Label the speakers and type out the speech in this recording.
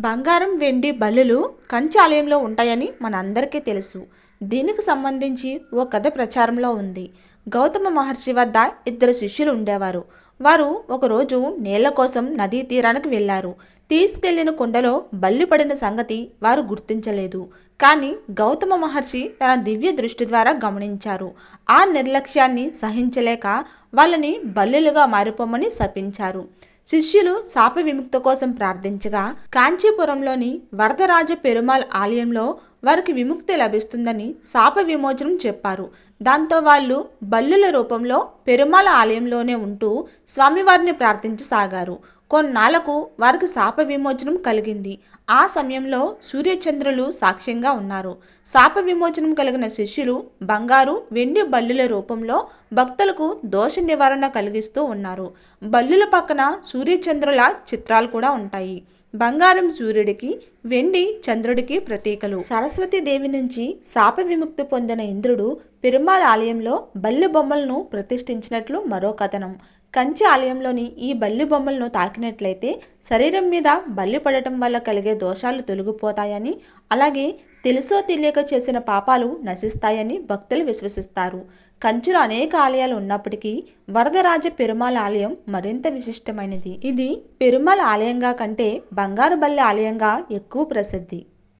Speaker 1: బంగారం వెండి బల్లులు కంచాలయంలో ఉంటాయని మనందరికీ తెలుసు. దీనికి సంబంధించి ఓ కథ ప్రచారంలో ఉంది. గౌతమ మహర్షి వద్ద ఇద్దరు శిష్యులు ఉండేవారు. వారు ఒకరోజు నీళ్ళ కోసం నదీ తీరానికి వెళ్ళారు. తీసుకెళ్ళిన కుండలో బల్లి పడిన సంగతి వారు గుర్తించలేదు. కానీ గౌతమ మహర్షి తన దివ్య దృష్టి ద్వారా గమనించారు. ఆ నిర్లక్ష్యాన్ని సహించలేక వాళ్ళని బల్లులుగా మారిపోమని శపించారు. శిష్యులు శాప విముక్తి కోసం ప్రార్థించగా కాంచీపురంలోని వరదరాజ పెరుమాల్ ఆలయంలో వారికి విముక్తి లభిస్తుందని శాప విమోచనం చెప్పారు. దాంతో వాళ్ళు బల్లుల రూపంలో పెరుమాల ఆలయంలోనే ఉంటూ స్వామివారిని ప్రార్థించసాగారు. కొన్నాళ్ళకు వారికి శాప విమోచనం కలిగింది. ఆ సమయంలో సూర్యచంద్రులు సాక్ష్యంగా ఉన్నారు. శాప విమోచనం కలిగిన శిష్యులు బంగారు వెండి బల్లుల రూపంలో భక్తులకు దోష నివారణ కలిగిస్తూ ఉన్నారు. బల్లుల పక్కన సూర్యచంద్రుల చిత్రాలు కూడా ఉంటాయి. బంగారం సూర్యుడికి వెండి చంద్రుడికి ప్రతీకలు. సరస్వతి దేవి నుంచి శాప విముక్తి పొందిన ఇంద్రుడు పెరుమాళ్ ఆలయంలో బల్లి బొమ్మలను ప్రతిష్ఠించినట్లు మరో కథనం. కంచి ఆలయంలోని ఈ బల్లి బొమ్మలను తాకినట్లయితే శరీరం మీద బల్లి పడటం వల్ల కలిగే దోషాలు తొలగిపోతాయని అలాగే తెలుసో తెలియక చేసిన పాపాలు నశిస్తాయని భక్తులు విశ్వసిస్తారు. కంచిలో అనేక ఆలయాలు ఉన్నప్పటికీ వరదరాజ పెరుమాళ్ ఆలయం మరింత విశిష్టమైనది. ఇది పెరుమాళ్ ఆలయంగా కంటే బంగారు బల్లి ఆలయంగా ఎక్కువ ప్రసిద్ధి.